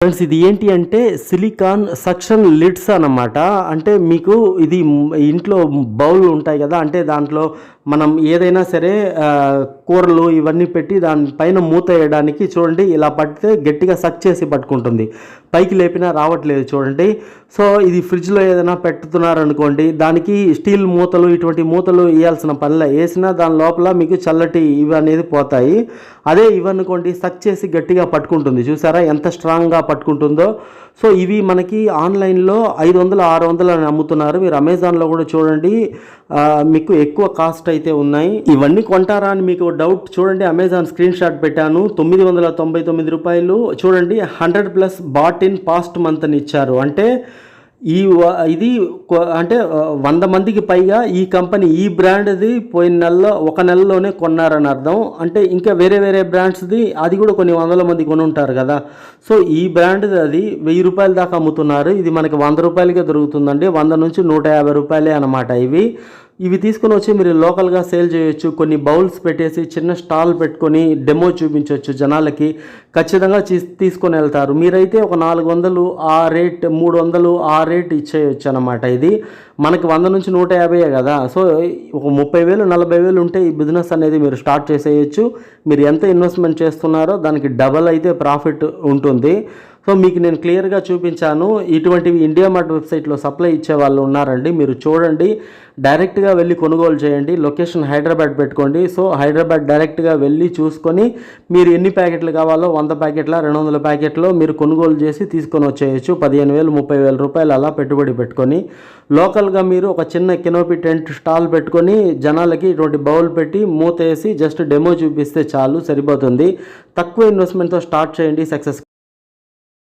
Friends ఇది ఏంటి అంటే సిలికాన్ సక్షన్ లిడ్స్ అనమాట అంటే మీకు ఇది ఇంట్లో బౌల్ ఉంటాయి కదా అంటే దాంట్లో మనం ఏదైనా సరే కూరలు ఇవన్నీ పెట్టి దానిపైన మూత వేయడానికి చూడండి ఇలా పడితే గట్టిగా సక్ చేసి పట్టుకుంటుంది. పైకి లేపినా రావట్లేదు చూడండి. సో ఇది ఫ్రిడ్జ్లో ఏదైనా పెట్టుతున్నారు అనుకోండి దానికి స్టీల్ మూతలు ఇటువంటి మూతలు వేయాల్సిన పనిలే. వేసినా దాని లోపల మీకు చల్లటి ఇవి అనేది పోతాయి. అదే ఇవనుకోండి సక్ చేసి గట్టిగా పట్టుకుంటుంది. చూసారా ఎంత స్ట్రాంగ్గా పట్టుకుంటుందో. సో ఇవి మనకి ఆన్లైన్లో ఐదు వందలు ఆరు వందలు అని అమ్ముతున్నారు. మీరు అమెజాన్లో కూడా చూడండి మీకు ఎక్కువ కాస్ట్ అయితే ఉన్నాయి. ఇవన్నీ కొంటారా అని మీకు డౌట్ చూడండి అమెజాన్ స్క్రీన్ షాట్ పెట్టాను. తొమ్మిది వందల తొంభై తొమ్మిది రూపాయలు. చూడండి hundred plus bought in past month అని ఇచ్చారు. అంటే ఈ ఇది కొ- అంటే వంద మందికి పైగా ఈ కంపెనీ ఈ బ్రాండ్ది పోయిన నెలలో ఒక నెలలోనే కొన్నారని అర్థం. అంటే ఇంకా వేరే వేరే బ్రాండ్స్ది అది కూడా కొన్ని వందల మంది కొని ఉంటారు కదా. సో ఈ బ్రాండ్ది అది వెయ్యి రూపాయల దాకా అమ్ముతున్నారు. ఇది మనకి వంద రూపాయలకే దొరుకుతుందండి. వంద నుంచి నూట యాభై రూపాయలే అనమాట ఇవి. ఇవి తీసుకొని వచ్చి మీరు లోకల్గా సేల్ చేయొచ్చు. కొన్ని బౌల్స్ పెట్టేసి చిన్న స్టాల్ పెట్టుకొని డెమో చూపించవచ్చు జనాలకి. ఖచ్చితంగా తీసుకొని వెళ్తారు. మీరైతే ఒక నాలుగు వందలు ఆ రేట్ మూడు వందలు ఆ రేట్ ఇచ్చేయచ్చు అనమాట ఇది. మనకి వంద నుంచి నూట యాభై కదా. సో ఒక ముప్పై వేలు నలభై వేలు ఉంటే ఈ బిజినెస్ అనేది మీరు స్టార్ట్ చేసేయచ్చు. మీరు ఎంత ఇన్వెస్ట్మెంట్ చేస్తున్నారో దానికి డబల్ అయితే ప్రాఫిట్ ఉంటుంది. సో మీకు నేను క్లియర్గా చూపించాను. ఇటువంటివి ఇండియా మార్ట్ వెబ్సైట్లో సప్లై ఇచ్చే వాళ్ళు ఉన్నారండి. మీరు చూడండి. డైరెక్ట్గా వెళ్ళి కొనుగోలు చేయండి. లొకేషన్ హైదరాబాద్ పెట్టుకోండి. సో హైదరాబాద్ డైరెక్ట్గా వెళ్ళి చూసుకొని మీరు ఎన్ని ప్యాకెట్లు కావాలో వంద ప్యాకెట్ల రెండు వందల ప్యాకెట్లో మీరు కొనుగోలు చేసి తీసుకొని వచ్చేయచ్చు. పదిహేను వేలు ముప్పై వేల రూపాయలు అలా పెట్టుబడి పెట్టుకొని. లోకల్గా మీరు ఒక చిన్న కెనోపి టెంట్ స్టాల్ పెట్టుకొని జనాలకి ఇటువంటి బౌల్ పెట్టి మూత వేసి జస్ట్ డెమో చూపిస్తే చాలు సరిపోతుంది. తక్కువ ఇన్వెస్ట్మెంట్తో స్టార్ట్ చేయండి. సక్సెస్